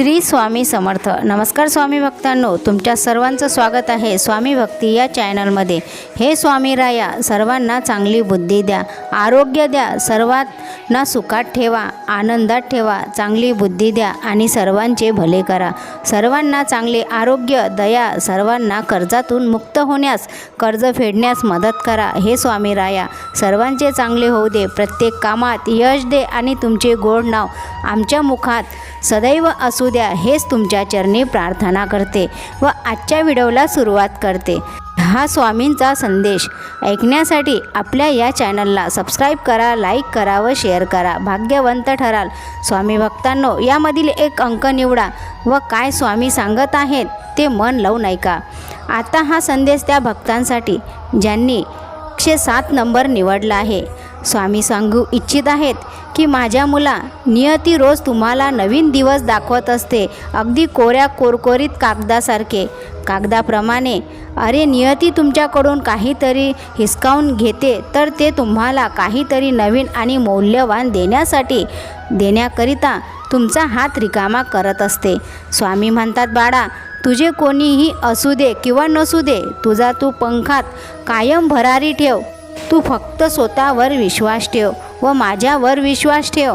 श्री स्वामी समर्थ. नमस्कार स्वामी भक्तांनो तुमच्या सर्वांचं स्वागत आहे स्वामी भक्ती या चॅनलमध्ये. हे स्वामी राया सर्वांना चांगली बुद्धी द्या आरोग्य द्या सर्वांना सुखात ठेवा आनंदात ठेवा चांगली बुद्धी द्या आणि सर्वांचे भले करा. सर्वांना चांगले आरोग्य दया सर्वांना कर्जातून मुक्त होण्यास कर्ज फेडण्यास मदत करा. हे स्वामी राया सर्वांचे चांगले होऊ दे प्रत्येक कामात यश दे आणि तुमचे गोड नाव आमच्या मुखात सदैव असू द्या हेच तुमच्या चरणी प्रार्थना करते व आजच्या व्हिडिओला सुरुवात करते. हा स्वामींचा संदेश. ऐकण्यासाठी आपल्या या चॅनलला सबस्क्राईब करा लाईक करा व शेअर करा. भाग्यवंत ठराल. स्वामी भक्तांनो यामधील एक अंक निवडा व काय स्वामी सांगत आहेत ते मन लावून ऐका. आता हा संदेश त्या भक्तांसाठी ज्यांनी एकशे सात नंबर निवडला आहे. स्वामी सांगू इच्छित आहेत की माझ्या मुला नियती रोज तुम्हाला नवीन दिवस दाखवत असते. अगदी कोऱ्या कोरकोरीत कागदासारखे. कागदाप्रमाणे अरे नियती तुमच्याकडून काहीतरी हिसकावून घेते तर ते तुम्हाला काहीतरी नवीन आणि मौल्यवान देण्यासाठी देण्याकरिता तुमचा हात रिकामा करत असते. स्वामी म्हणतात बाळा तुझे कोणीही असू दे किंवा नसू दे तुझा तू पंखात कायम भरारी ठेव. तू फक्त स्वतःवर विश्वास ठेव व माझ्यावर विश्वास ठेव.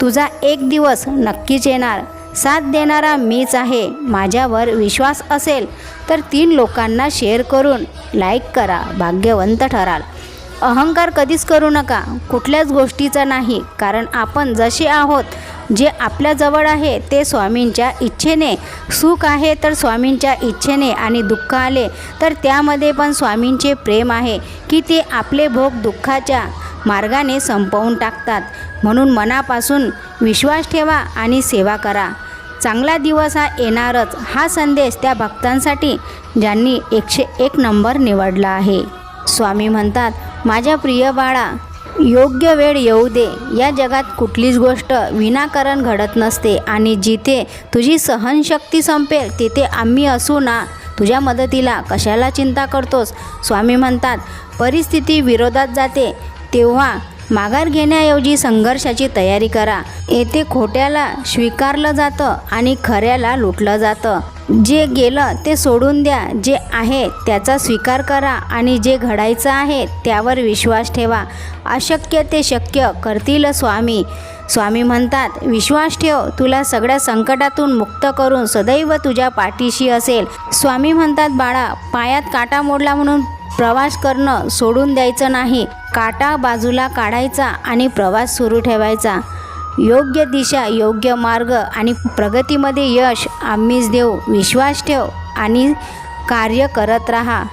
तुझा एक दिवस नक्कीच येणार. साथ देणारा मीच आहे. माझ्यावर विश्वास असेल तर तीन लोकांना शेअर करून लाईक करा. भाग्यवंत ठराल. अहंकार कधीच करू नका. कुठल्याच गोष्टीचा नाही. कारण आपण जसे आहोत जे आपल्याजवळ आहे ते स्वामींच्या इच्छेने सुख आहे तर स्वामींच्या इच्छेने आणि दुःख आले तर त्यामध्ये पण स्वामींचे प्रेम आहे की ते आपले भोग दुःखाच्या मार्गाने संपवून टाकतात. म्हणून मनापासून विश्वास ठेवा आणि सेवा करा. चांगला दिवस हा येणारच. हा संदेश त्या भक्तांसाठी ज्यांनी एकशे एक नंबर निवडला आहे. स्वामी म्हणतात माझ्या प्रिय बाळा योग्य वेळ येऊ दे. या जगात कुठलीच गोष्ट विनाकारण घडत नसते आणि जिथे तुझी सहनशक्ती संपेल तिथे आम्ही असू ना. तुझ्या मदतीला कशाला चिंता करतोस? स्वामी म्हणतात परिस्थिती विरोधात जाते. तेव्हा माघार घेण्याऐवजी संघर्षाची तयारी करा. येथे खोट्याला स्वीकारलं जातं आणि खऱ्याला लुटलं जातं. जे गेलं ते सोडून द्या. जे आहे त्याचा स्वीकार करा आणि जे घडायचं आहे त्यावर विश्वास ठेवा. अशक्य ते शक्य करतील स्वामी. स्वामी म्हणतात विश्वास ठेव तुला सगळ्या संकटातून मुक्त करून सदैव तुझ्या पाठीशी असेल. स्वामी म्हणतात बाळा पायात काटा मोडला म्हणून प्रवास करणं सोडून द्यायचं नाही. काटा बाजूला काढायचा आणि प्रवास सुरू ठेवायचा. योग्य दिशा योग्य मार्ग आणि प्रगतीमध्ये यश आम्हीच देऊ. विश्वास ठेव आणि कार्य करत राहा.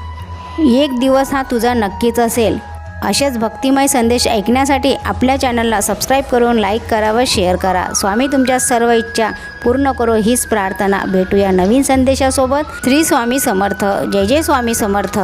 एक दिवस हा तुझा नक्कीच असेल. असेच भक्तिमय संदेश ऐकण्यासाठी आपल्या चॅनलला सबस्क्राईब करून लाईक करा व शेअर करा. स्वामी तुमच्या सर्व इच्छा पूर्ण करो. हीच प्रार्थना. भेटूया नवीन संदेशासोबत. श्री स्वामी समर्थ. जय जय स्वामी समर्थ.